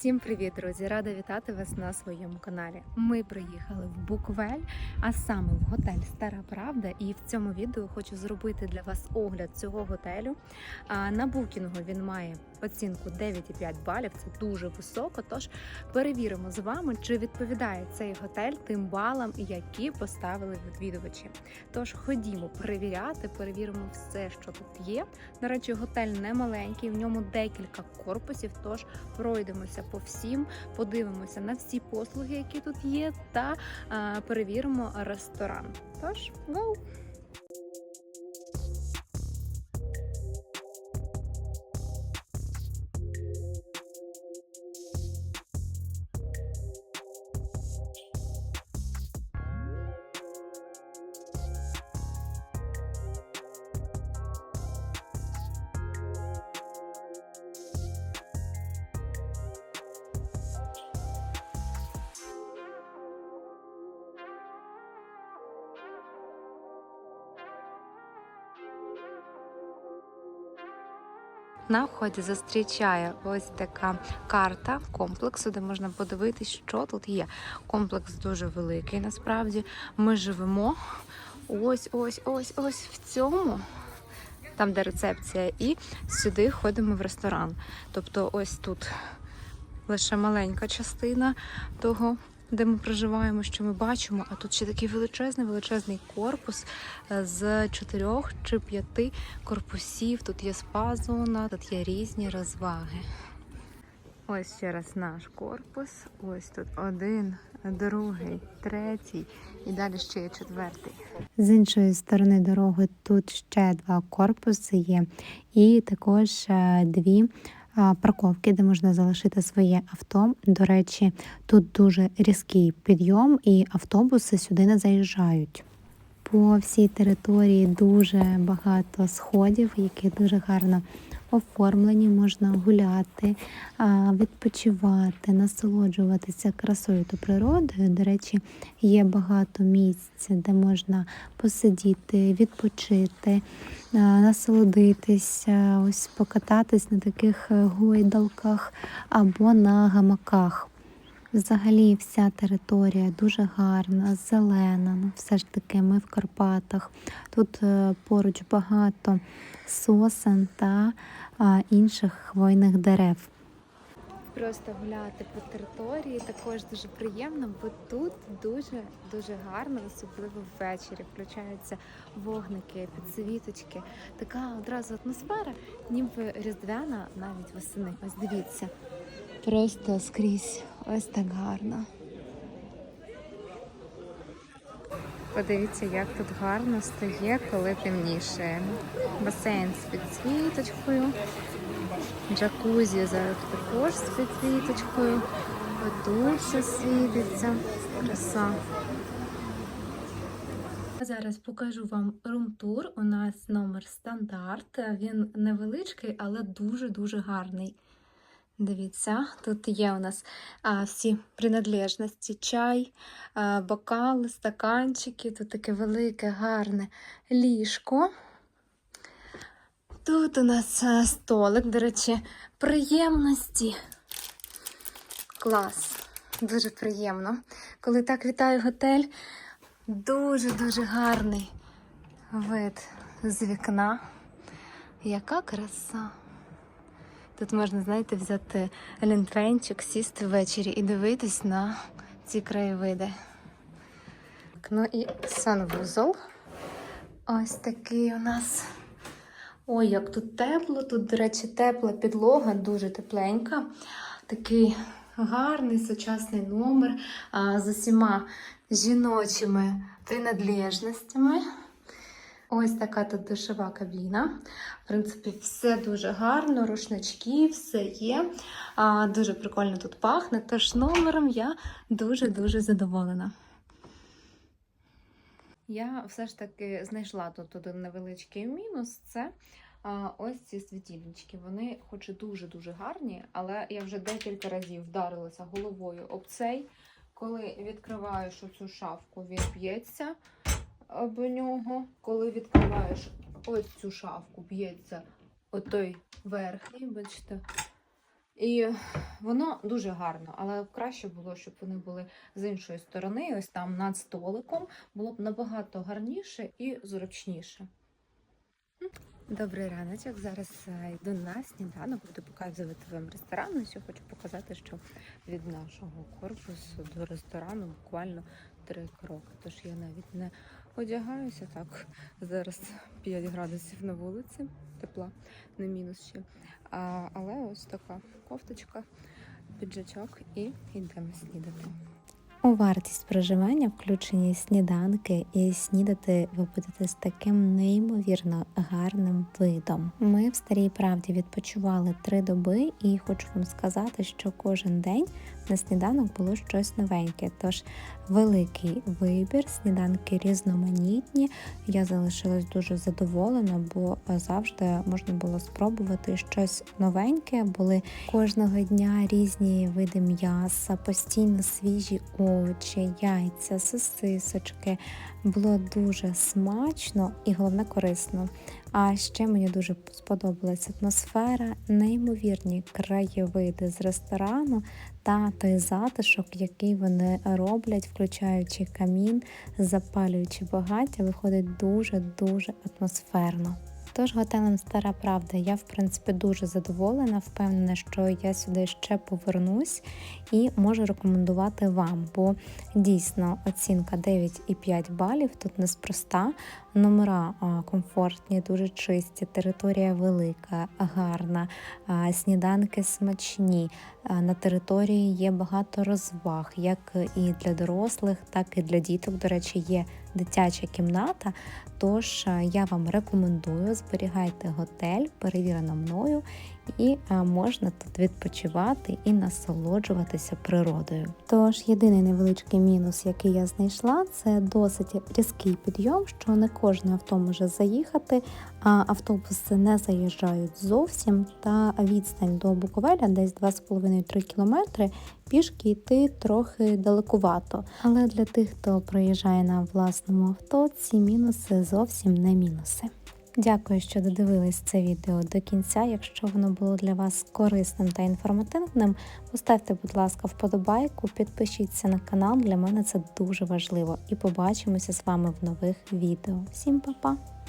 Всім привіт, друзі! Рада вітати вас на своєму каналі. Ми приїхали в Буквель, а саме в готель Стара Правда. І в цьому відео хочу зробити для вас огляд цього готелю. На букінгу він має оцінку 9,5 балів. Це дуже високо. Тож перевіримо з вами, чи відповідає цей готель тим балам, які поставили відвідувачі. Тож ходімо перевіряти, перевіримо все, що тут є. До речі, готель не маленький, в ньому декілька корпусів. Тож пройдемося по всім, подивимося на всі послуги, які тут є, та а, перевіримо ресторан. Тож, go! На вході зустрічає ось така карта комплексу, де можна подивитись, що тут є. Комплекс дуже великий. Насправді ми живемо ось, ось, ось, ось в цьому. Там, де рецепція, і сюди ходимо в ресторан. Тобто, ось тут лише маленька частина того, де ми проживаємо, що ми бачимо. А тут ще такий величезний, величезний корпус е, з чотирьох чи п'яти корпусів. Тут є спа-зона, тут є різні розваги. Ось ще раз наш корпус. Ось тут один, другий, третій і далі ще є четвертий. З іншої сторони дороги тут ще два корпуси є, і також е, дві парковки, де можна залишити своє авто. До речі, тут дуже різкий підйом, і автобуси сюди не заїжджають. По всій території дуже багато сходів, які дуже гарно оформлені. Можна гуляти, відпочивати, насолоджуватися красою та природою. До речі, є багато місць, де можна посидіти, відпочити, насолодитися, ось покататись на таких е, гойдалках або на гамаках. Взагалі вся територія дуже гарна, зелена. Ну, все ж таки, ми в Карпатах. Тут е, поруч багато сосен та інших хвойних дерев. Просто гуляти по території також дуже приємно, бо тут дуже дуже гарно, особливо ввечері. Включаються вогники, підсвіточки. Така одразу атмосфера, ніби різдвяна, навіть восени. Ось дивіться. Просто скрізь ось так гарно. Подивіться, як тут гарно стає, коли темніше. Басейн з підсвіточкою, джакузі зараз також з підсвіточкою. Тут все світиться. Краса. Зараз покажу вам рум-тур. У нас номер стандарт. Він невеличкий, але дуже-дуже гарний. Дивіться, тут є у нас а, всі принадлежності, чай, а, бокали, стаканчики. Тут таке велике, гарне ліжко. Тут у нас а, столик, до речі, приємності. Клас. Дуже приємно. Коли так вітаю готель, дуже-дуже гарний вид з вікна. Яка краса! Тут можна, знаєте, взяти лінтвенчик, сісти ввечері і дивитись на ці краєвиди. Ну і санвузол. Ось такий у нас. Ой, як тут тепло. Тут, до речі, тепла підлога, дуже тепленька. Такий гарний сучасний номер а, з усіма жіночими принадлежностями. Ось така тут душова кабіна. В принципі, все дуже гарно, рушнички, все є. А, Дуже прикольно тут пахне. Тож номером я дуже-дуже задоволена. Я все ж таки знайшла тут один невеличкий мінус. Це ось ці світильнички. Вони, хоч і дуже-дуже гарні, але я вже декілька разів вдарилася головою об цей. Коли відкриваєш оцю шафку, він б'ється об нього. Коли відкриваєш ось цю шафку, б'ється отой верхній, бачите, І воно дуже гарно, але краще було, щоб вони були з іншої сторони, ось там над столиком, було б набагато гарніше і зручніше. Добрий раночок. Зараз е, йду на сніданок, буду показувати вам ресторан. І ще хочу показати, що від нашого корпусу до ресторану буквально три кроки. Тож я навіть не одягаюся так. Зараз 5 градусів на вулиці, тепла, не мінус ще. А, але ось така кофточка, піджачок і йдемо снідати. У вартість проживання включені сніданки, і снідати ви будете з таким неймовірно гарним видом. Ми в старій правді відпочивали три доби, і хочу вам сказати, що кожен день на сніданок було щось новеньке. Тож великий вибір, сніданки різноманітні. Я залишилась дуже задоволена, бо завжди можна було спробувати щось новеньке. Були кожного дня різні види м'яса, постійно свіжі овочі, яйця, сосисочки. Було дуже смачно і головне корисно. А ще мені дуже сподобалася атмосфера, неймовірні краєвиди з ресторану та той затишок, який вони роблять, включаючи камін, запалюючи багаття, виходить дуже дуже атмосферно. Тож готелем Стара Правда я в принципі дуже задоволена, впевнена, що я сюди ще повернусь і можу рекомендувати вам, бо дійсно оцінка 9,5 балів тут неспроста. Номера комфортні, дуже чисті, територія велика, гарна, сніданки смачні. На території є багато розваг, як і для дорослих, так і для діток. До речі, є дитяча кімната. Тож я вам рекомендую зберігайте готель, перевірено мною, і можна тут відпочивати і насолоджуватися природою. Тож єдиний невеличкий мінус, який я знайшла, це досить різкий підйом, що не кожне авто може заїхати, а автобуси не заїжджають зовсім. Та відстань до Буковеля десь 2,5-3 кілометри. Пішки йти трохи далекувато, але для тих, хто проїжджає на власному авто, ці мінуси зовсім не мінуси. Дякую, що додивились це відео до кінця. Якщо воно було для вас корисним та інформативним, поставте, будь ласка, вподобайку, підпишіться на канал. Для мене це дуже важливо. І побачимося з вами в нових відео. Всім па-па!